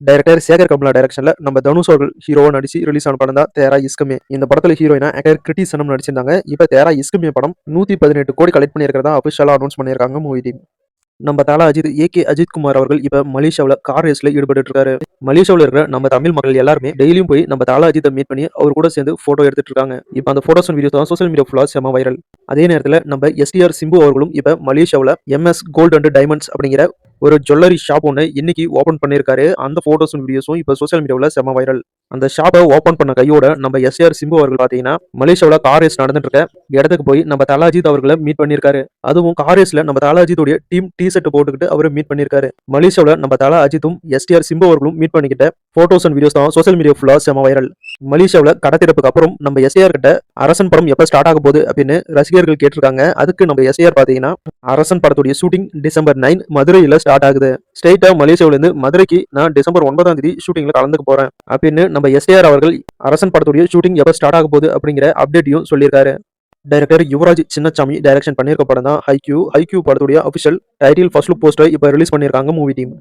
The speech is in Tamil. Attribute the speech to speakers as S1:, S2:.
S1: டைரக்டர் சேகர் கமலா டைரக்ஷன்ல நம்ம தனுஷ் அவர்கள் ஹீரோவா நடிச்சு ரிலீஸ் ஆன படம் தான் தேரா இஸ்கமே. இந்த படத்துல ஹீரோயினா ஆக்டர் கிரிட்டி சனம் நடிச்சிருந்தாங்க. இப்ப தேரா இஸ்கமே படம் நூத்தி பதினெட்டு கோடி கலெக்ட் பண்ணியிருக்கிறதா அபிஷியலா அனௌன்ஸ் பண்ணியிருக்காங்க மூவி டீம் நம்ம தலா அஜித் ஏ கே அஜித் குமார் அவர்கள் இப்ப மலேசியாவில் கார் ரேஸ்ல ஈடுபட்டு இருக்காரு மலேசியாவில் இருக்கிற நம்ம தமிழ் மக்கள் எல்லாருமே டெய்லியும் போய் நம்ம தலா அஜித்தை மீட் பண்ணி அவர் கூட சேர்ந்து போட்டோ எடுத்துட்டு இருக்காங்க இப்போ அந்த போட்டோஸ் வீடியோஸ் தான் சோசியல் மீடியா ஃபுல்லா செம வைரல் அதே நேரத்தில் நம்ம எஸ்டிஆர் சிம்பு அவர்களும் இப்ப மலேசியாவில் எம்எஸ் கோல்டு அண்ட் டைமண்ட்ஸ் அப்படிங்கிற ஒரு ஜுவல்லரி ஷாப் ஒன்று இன்னைக்கு ஓப்பன் பண்ணியிருக்காரு. அந்த ஃபோட்டோஸும் வீடியோஸும் இப்போ சோஷியல் மீடியாவில் செம வைரல் அந்த ஷாப்பை ஓப்பன் பண்ண கையோட நம்ம எஸ்ஆர் சிம்பு அவர்கள் பார்த்தீங்கன்னா மலேசியாவில் கார் ரேஸ் நடந்துட்டு இருக்க. இடத்துக்கு போய் நம்ம தலாஜித் அவர்களை மீட் பண்ணியிருக்காரு. அதுவும் கார் ரேஸ்ல நம்ம தலாஜித்துடைய டீம் டி ஷர்ட் போட்டுக்கிட்டு அவரை மீட் பண்ணியிருக்காரு. மலேசியாவில் நம்ம தலா அஜித்தும் எஸ்டிஆர் சிம்பு அவர்களும் மீட் பண்ணிக்கிட்ட ஃபோட்டோஸ் அண்ட் வீடியோஸ் தான் சோஷியல் மீடியா ஃபுல்லாக செம வைரல் மலேசியாவில் கடத்திறப்புக்கு அப்புறம் நம்ம எஸ்ஏஆர் கிட்ட அரசன் படம் எப்போ ஸ்டார்ட் ஆக போகுது அப்படின்னு ரசிகர்கள் கேட்டிருக்காங்க. அதுக்கு நம்ம எஸ்ஏஆர் பார்த்தீங்கன்னா அரசன் படத்துடைய ஷூட்டிங் டிசம்பர் நைன் மதுரையில் ஸ்டார்ட் ஆகுது. ஸ்ட்ரெயிட்டா மலேசியாவிலேருந்து மதுரைக்கு நான் டிசம்பர் ஒன்பதாம் தேதி ஷூட்டிங்கில் கலந்துக்க போகிறேன் அப்படின்னு நம்ம எஸ்ஏஆர் அவர்கள் அரசன் படத்துடைய ஷூட்டிங் எப்போ ஸ்டார்ட் ஆக போகுது அப்படிங்கிற அப்டேட்டையும் சொல்லியிருக்காரு. டைரக்டர் யுவராஜ் சின்னசாமி டைரக்ஷன் பண்ணியிருக்க படம் தான் ஹைக்யூ ஹைக்யூ படத்துடைய official title first look poster இப்போ ரிலீஸ் பண்ணியிருக்காங்க மூவி டீம்